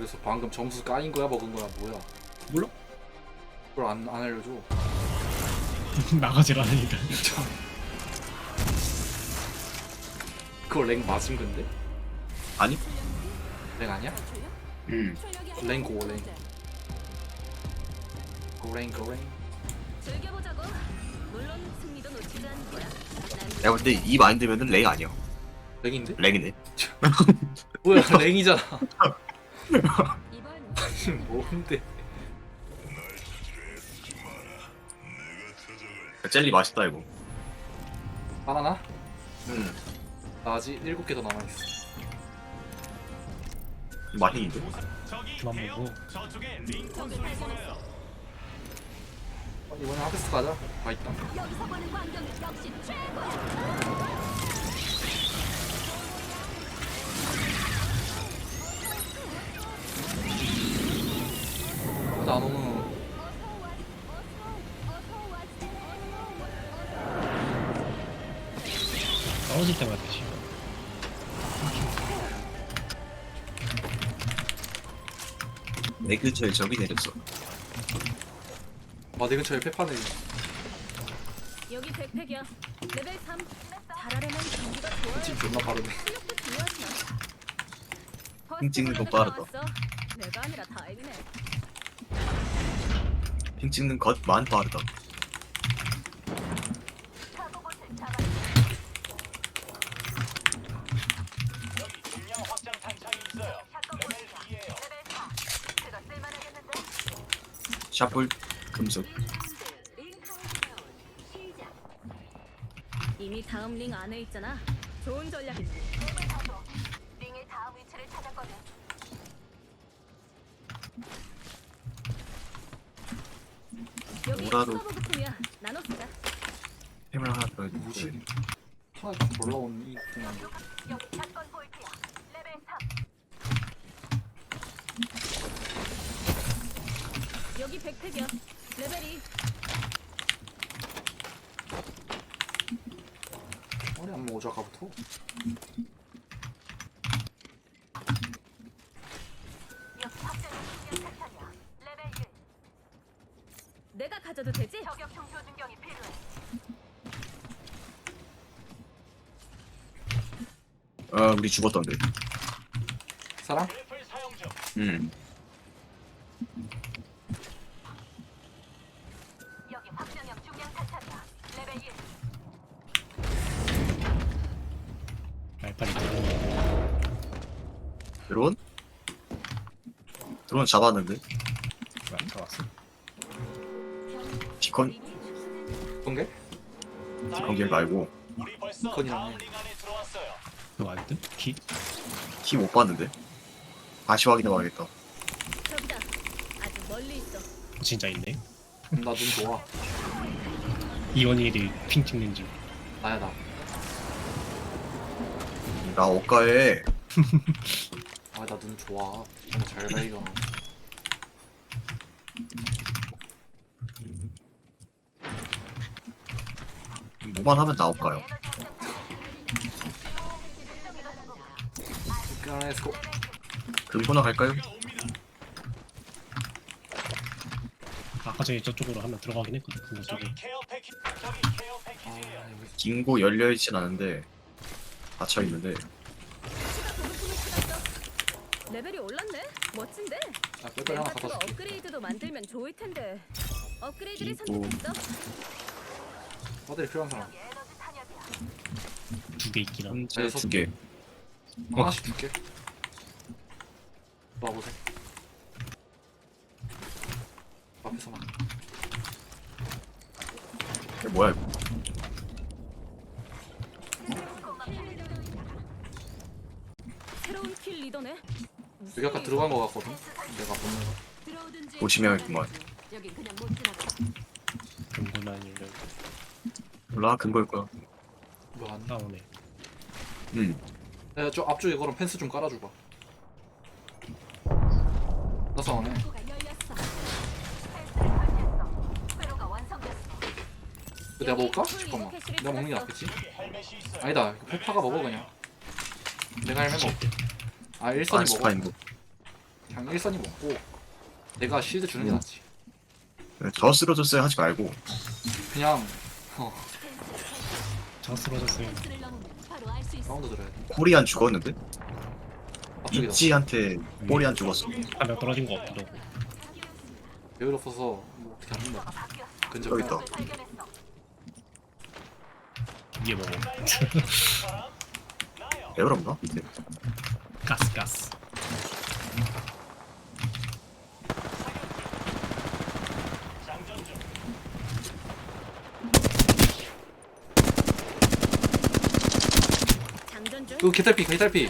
그래서 방금 점수 까인 거야 먹은 거야 뭐야? 몰라? 그걸 안, 안 알려줘. 나가질 않으니까. 그거 랭 맞은 건데? 아니? 랭 아니야? 음. 랭 고, 랭. 고랭 고랭. 즐겨보자고. 물론 승리도 놓치지 않을 거야. 난 내가 볼 때 이 마인드면은 랭 아니야. 랭인데? 랭이네. 뭐야 랭이잖아. 이번 뭔데? 젤리 맛있다 이거. 바나나? 음. 나 아직 7개 더 남아있어. 맛있는데? 그만 먹고. 어, 이번에 하베스트 가자. 다 있다. 여기서 보는 광경이 역시 최고 나노는 떨어질 때마다 씨. 내 근처에 적이 내렸어. 아, 내 근처에 페파네. 여기 백팩이야. 레벨 3. 잘하려면 경기가 좋아야 집 존나 빠르네. 실력도 중요하지만. 핑 찍는 거 빠르다. 내가 아니라 다행이네. 핑 찍는 것만 빠르다. 샤플 금속. 이미 다음 링 안에 있잖아. 좋은 전략이지. 쓰자. 햄을 하나 더? 해주고. 하나 좀 올라온 이 그냥 여기 사건 볼트야. 레벨 3. 여기 백팩이야. 레벨 2. 머리 안 먹어 아까부터. 내가 가져도 되지? 저격형 조준경이 필요해. 아 우리 죽었던데. 사람? 음. 여기 확장형 중량 탄창이야. 레벨 1. 말빨이. 드론? 드론 잡았는데. 왜안 잡았어? 비컨 어떤 게? 비컨길 말고 건이랑 그거 안 뜬? 키? 키못 봤는데. 다시 확인해봐야겠다. 저기다. 아주 멀리 있어. 진짜 있네. 나눈 좋아. 이원일이 핑 찍는 중. 나야 나. 나 옷가에 아나 눈 좋아. 잘 발견. 뭐만 하면 나올까요? 렛츠고. 금고나 갈까요? 아까 전에 저쪽으로 한번 들어가긴 했거든. 여기 긴고 열려있진 않은데 닫혀있는데. 레벨이 올랐네. 멋진데. 아 빼빼 하나 갖다 멤버가 줄게. 업그레이드도 만들면 좋을 텐데. 업그레이드를 이거- 선택했어. 배터리 필요한 사람. 두 개 있긴 함. 현재 여섯 두개 하나씩 줄게. 놔보세요. 앞에서만. 이게 뭐야 이거 새로운 킬 리더네. 여기 아까 들어간 거 같거든. 내가 거. 들어오든지 조심해야겠구만 여긴 그냥 못 지나가. 금고나 열려. 몰라 근거일 거야 뭐안 나오네. 음 야, 저 앞쪽에 그럼 펜스 좀 깔아줘봐. 나 싸우네. 창고가 열렸어. 펜스를 설치했어. 회로가 완성됐어. 이거 내가 먹을까? 잠깐만. 내가 먹는 게 낫겠지? 아니다. 이거 페파가 먹어 그냥. 내가 할면 먹을게. 아 일선이 아 먹어. 스파인도 그냥 일선이 먹고 내가 실드 주는 게 음. 낫지 저 쓰러졌어요 하지 말고 그냥 어 저 쓰러졌어요. 사운드 들어야 돼. 코리안 죽었는데? 앞쪽이다. 이지한테 코리안 죽었어. 한명 떨어진 거 하고. 배율 없어서 뭐 어떻게 안 된다 근접 여기 있다 배울 없나? 밑에. 가스 가스 중. 그 개탈피 개탈피.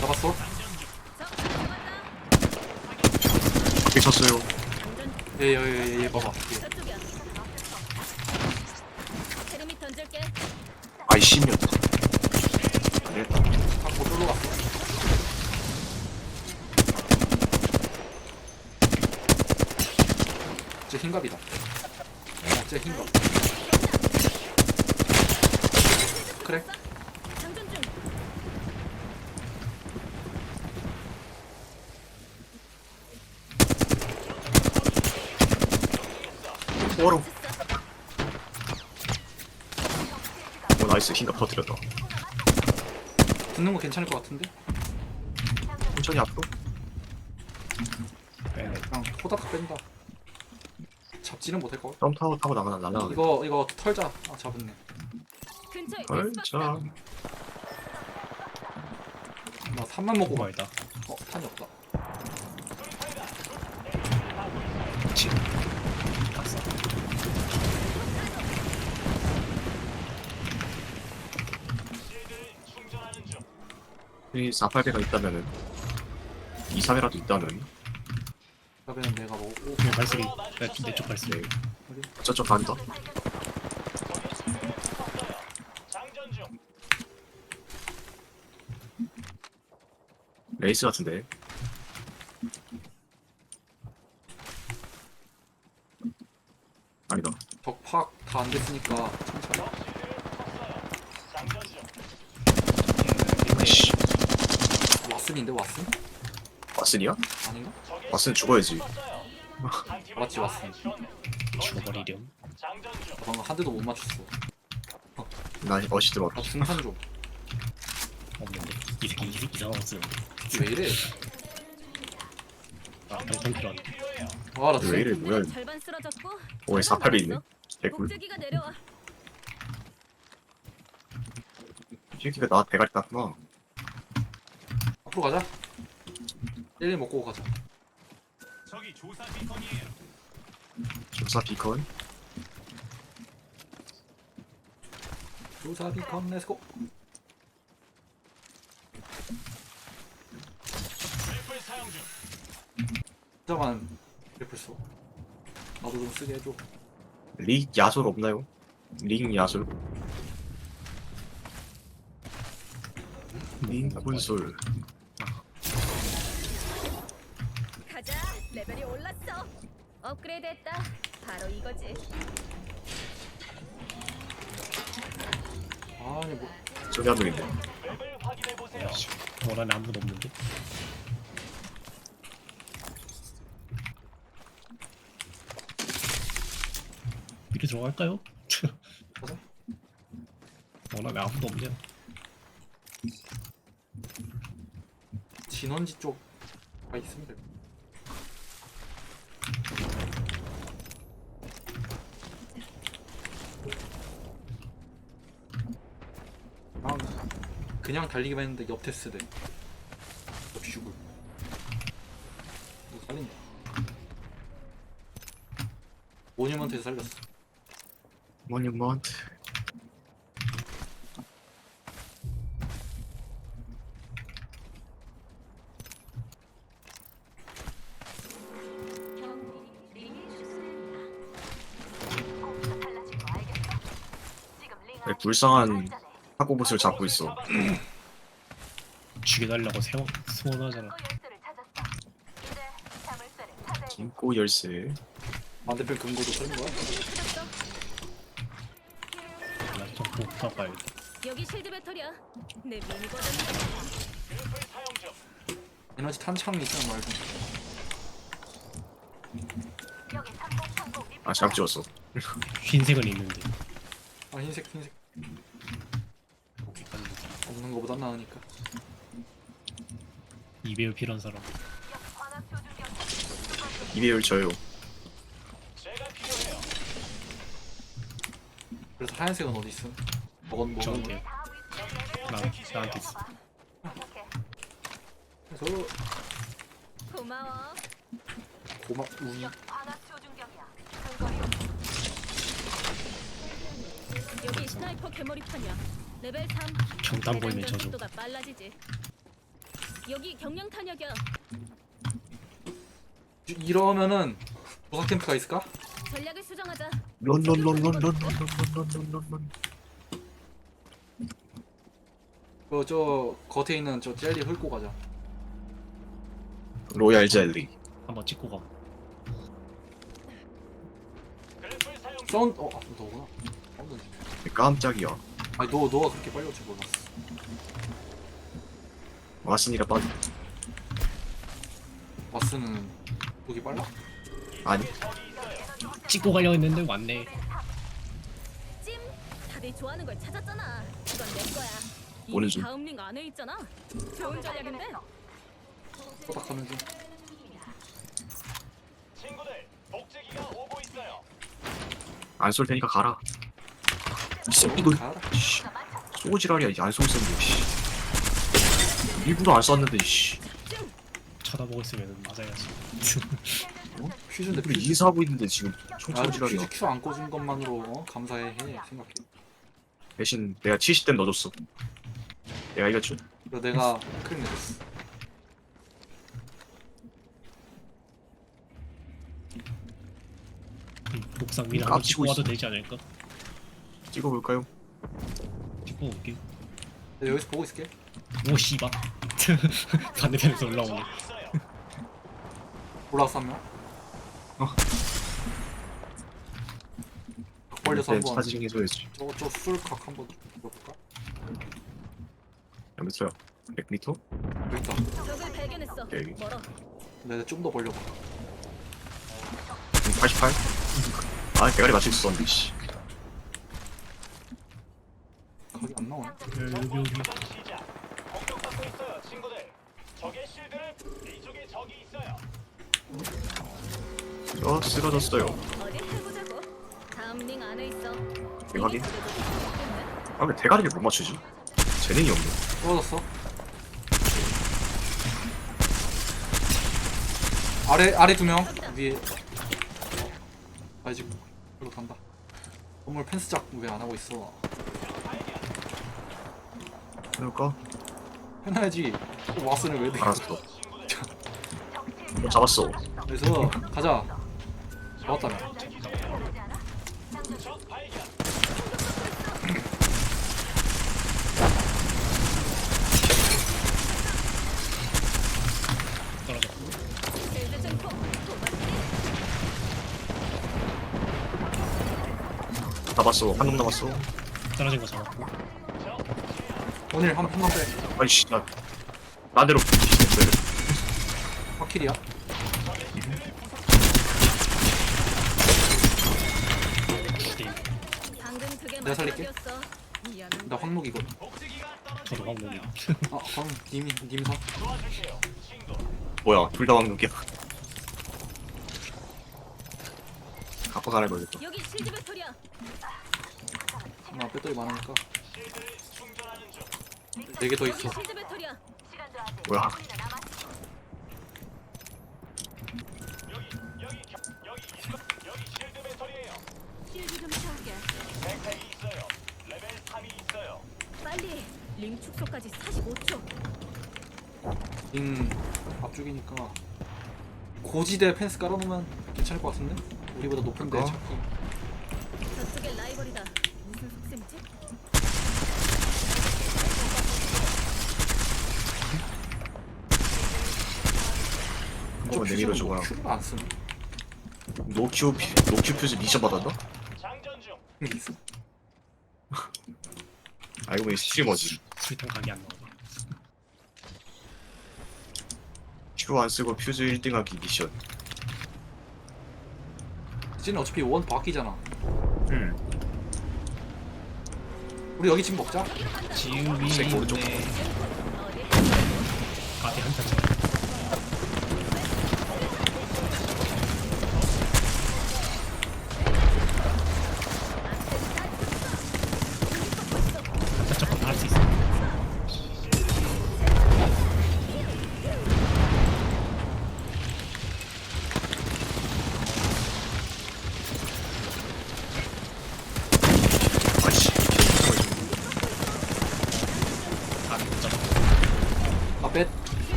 잡았어? 저 잡았다. 밖에 쳤어요 장전 예예 예 예, 봐봐 예. 테르미 던질게. 아이 그래 갖고 쫄러 갔어 쟤 흰갑이다 어, 쟤 흰갑 그래 뭐로. 오 나이스. 흰갑 터뜨렸다 붙는 거 괜찮을 것 같은데? 천천히 앞으로. 빼네 그냥 호다닥 뺀다. 잡지는 못할 것 같아 점 타고 타고 나가 날라가네 이거 이거 털자. 아 잡았네. 근처에 얼자 나 3만 먹고 가 오바이다. 어 탄이 없다. 치 이 48개가 있다면은 2, 3회라도 있다면 그러면 내가 뭐 오, 내 발소리 내쪽 발소리 네. 저쪽 간다 네. 레이스 같은데. 아니다. 덕팍 다 안 됐으니까 왓슨인데 왓슨? 왓슨이야? 아닌가? 왓슨 죽어야지. 맞지 왓슨. 죽어버리렴. 나 방금 한 대도 못 맞췄어. 나 어시 들어왔다. 나 중산 좀. 없는데. 이 새끼 이 새끼 쓰는데. 왜 이래? 아 병탄 필요한데 아나 왜 이래 뭐야. 절반 쓰러졌고. 오에 480이 있네. 개꿀. 복제기가 내려와. 이 새끼가 나 대가리 땄구나 앞으로 가자. 1일 먹고 가자. 조사 비컨 조사 비컨 렛츠고 진짜만 래플 써. 나도 좀 쓰게 해줘. 릭 야솔 없나요? 링 야솔? 링 콘솔 가자. 레벨이 올랐어. 업그레이드 했다. 바로 이거지. 아니 뭐 저기 한 명인데 원안에 아무도 없는데 미리 들어갈까요? 원안에 아무도 없냐 진원지 쪽가 있으면 돼 아, 그냥 달리기만 했는데 옆 테스트 돼. 역시 죽을. 이거 살린다. 모니먼트에서 살렸어. 모니먼트 불쌍한 사고봇을 잡고 있어 죽여달라고 세워 소원하잖아 찾아야金고 열쇠 반대편 금고도 쓰는 거야? 나좀 복사 가야 여기 실드 배터리야. 내 미니 버전. 에너지 탄창이 있으면 말고 여기 3030 리포트. 아 잘못 찍었어 흰색은 있는데 아 흰색 흰색 없는 거보다 나으니까 이배우 필요한 사람. 이배율 저요 그래서 하얀색은 어디 있음? 먹었 먹은 저한테 다 위치에 나, 나한테 있어. 그래서 고마워. 고마 우이. 근거리 여기 스나이퍼 개머리판이야. 레벨 3. 경탄 보이면 저죠 속도가 빨라지지. 여기 경량 탄약이야. 이러면은 보석 캠프가 있을까? 전략을 수정하자. 런런런런런런런런런런런 그저 겉에 있는 저 젤리 훑고 가자. 로얄 젤리 한번 찍고 가 썬 어, 아, 너구나. 썬 깜짝이야 아니 너 너가 그렇게 빨리 올줄 몰랐어. 왔으니까 빠져 마스는 여기 빨라? 아니 찍고 가려고 했는데 왔네 찜. 다들 좋아하는 걸 찾았잖아. 이건 내 거야. 이미 중. 다음 링 안에 있잖아. 좋은 전략인데. 꼬닥하는 중. 친구들, 복제기가 오고 있어요. 안 쏠 테니까 가라 씨 이거. 씨 쏘지랄이야 이제 안 쏘겠는데 씨 일부러 안 쐈는데 씨 쳐다보고 있으면 맞아야지 퓨즈인데 우리 퓨즈. 인사하고 있는데 지금 아 총총지랄이야 퓨즈 큐안 꽂은 것만으로 어? 감사해 해 생각해. 대신 내가 70댐 넣어줬어 내가 이겼죠 그래서 내가 내줬어. 음, 복상 미나 한번 찍고 와도 있어. 되지 않을까? 찍어볼까요? 찍고 올게 내가 여기서 보고 있을게. 오 씨발 반대편에서 올라오네 올라왔어 한 명. 어. 벌려서 네, 한번 사진 해줘야지 저저 술각 한번 넣어볼까? 몇 미터야? 100미터? 여기 있다. 적을 발견했어. 여기. 멀어. 내가 좀 더 벌려봐. 88? 아 대가리 맞출 수 있었는데 씨 각이 안 나오네. 여기 여기 시작. 공격받고 있어요, 친구들. 적의 실드를 이쪽에 적이 있어요. 어 쓰러졌어요 어디 해보자고. 다음 링 안에 있어. 좋겠네. 아왜 대가리를 못 맞추지? 재능이 없네 떨어졌어. 아래 아래 두 명 위에. 아 이제 이거 간다. 건물 펜스 작왜 안 하고 있어? 그럴까? 해놔야지. 또 왓슨을 왜 내? 알았어 어, 잡았어 그래서 가자. 잡았다며. 잡았어 한 놈 남았어 떨어진 거 잡았고 오늘 한 한번 빼. 아이씨 나 나대로 뒤집었어요 확킬이야. 이게 방금 그게 내가 살릴게. 마지막이었어. 미안한 나 황록이거든. 저도 황목이야 아 황 님이 님사. 도와줄게요, 친구. 뭐야 둘 다 왕국이야 갖고 살아야겠다 여기 실드 배터리야. 나 배터리 많으니까. 네 개 더 있어. 뭐야? 앞쪽이니까 고지대 펜스 깔아놓으면 괜찮을 것 같은데? 우리보다 높은데 그러니까. 저쪽에 라이벌이다. 무슨 속셈이지? 한쪽은 내밀어 줘봐 큐를 안 쓰네 노큐 피- 노큐 퓨즈 미션 받았나? 장전 중. 이게 있어 알고 보니 스트리머지 술탄 각이 안 나오네 큐안 쓰고 퓨즈 1등하기 미션. 쟤는 어차피 원 바뀌잖아. 음. 우리 여기 지금 먹자. 지우비 색 오른쪽. 네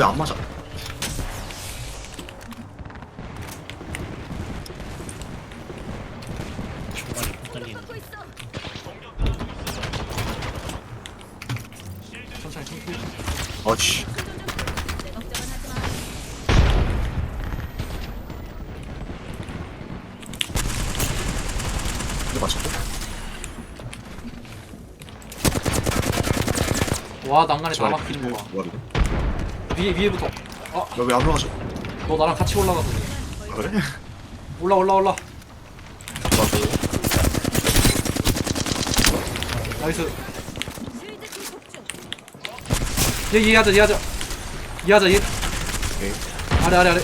왜 안 맞아? 중간에 못 달리는. 천천히 천천히. 아씨. 이거 맞췄고. 와 난간에 다 막히는 거 봐. 뭐야 이거? 위에 위에부터. 아, 너 왜 안 올라가죠? 너 나랑 같이 올라가서 그래. 아, 그래? 올라 올라 올라. 나도. 나이스. 얘 이해하자 이해하자. 이해하자 얘. 오케이. 아래 아래 아래.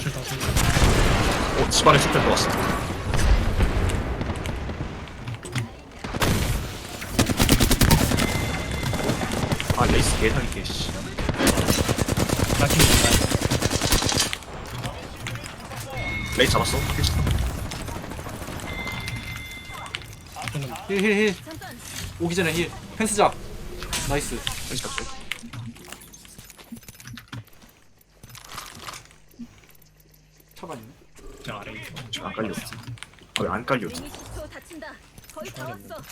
출동 출동 어 집안에 슈퍼 들어왔어. 아 레이스 개사기게 씨. 나중에 뭔가 레이스 잡았어? 힐힐힐. 오기 전에 힐. 펜스 잡. 나이스. 레이스 잡았어. 차가 있네. 저 아래 있어 지금 안 깔려. 아왜안 깔려? 링이 10초 다친다. 거의 다 왔어.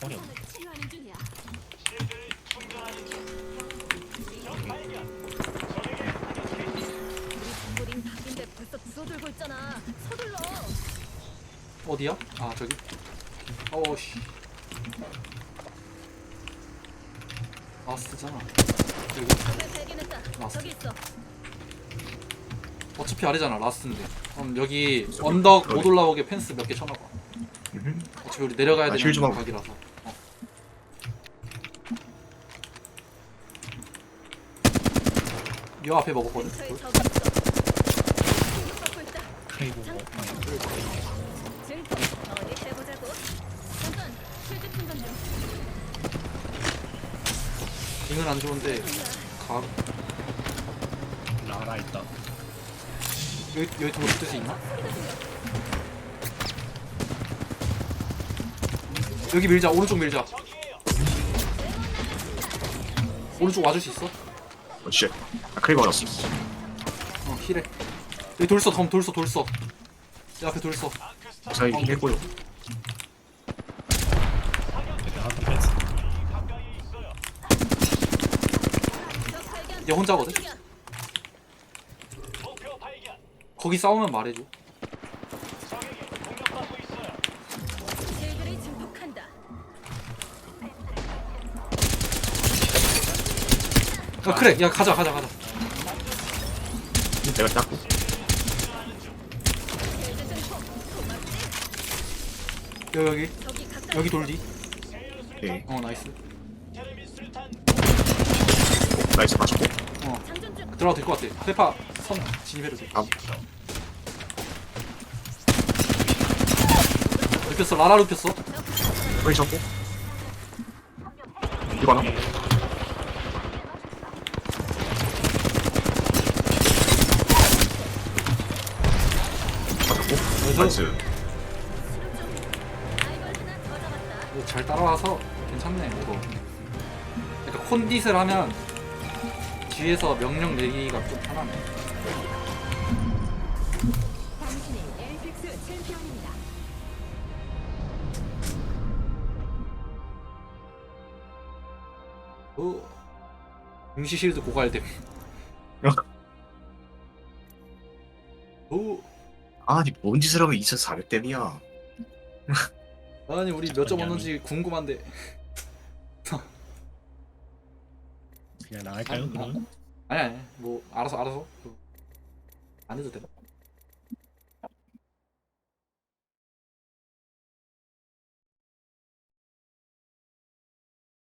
초월이 없네 각인데 벌써 있잖아. 서둘러. 어디야? 아 저기. 어우씨. 아 쓰잖아. 여기. 발견했다. 왔어. 저기 있어. 어차피 아래잖아 라스트인데. 그럼 여기 언덕 못. 올라오게 펜스 몇 개 쳐놔봐. 음흠. 어차피 우리 내려가야 아, 되는 하고. 각이라서. 요 앞에 먹었거든. 충전 중. 링은 안 좋은데 가 라라 있다 여기 여기 돌 붙을 수 있나? 여기 밀자 오른쪽 밀자. 오른쪽 와줄 수 있어? 어 쉣. 아 크레이버 왔어. 어 힐해 여기 돌써 덤 돌써 돌써 내 앞에 했고요. 뺐어 가까이 있어요. 적 발견. 얘 혼자거든? 거기 싸우면 말해줘 야 그래 야 가자 가자 가자 내가. 고맙지? 여기 여기. 여기 돌디 오케이. 어 나이스 나이스 맞췄고. 어. 들어가도 될 것 같아 페파 선 진입해도 돼 아 눕혔어 라라 눕혔어 거기 잡고. 이거 하나. 맞췄고. 나이스. 이거 잘 따라와서 괜찮네 이거 그러니까 콘딧을 하면 뒤에서 명령 내기가 좀 편하네 당신이 엘픽스 챔피언입니다. 오 응시 실드 고갈됨 아니 뭔 짓을 하면 2400댐이야. 아니 우리 몇 점 잠깐만요. 얻는지 궁금한데 그냥 나갈까요? 아니 아니 뭐 알아서 알아서 안 해도 돼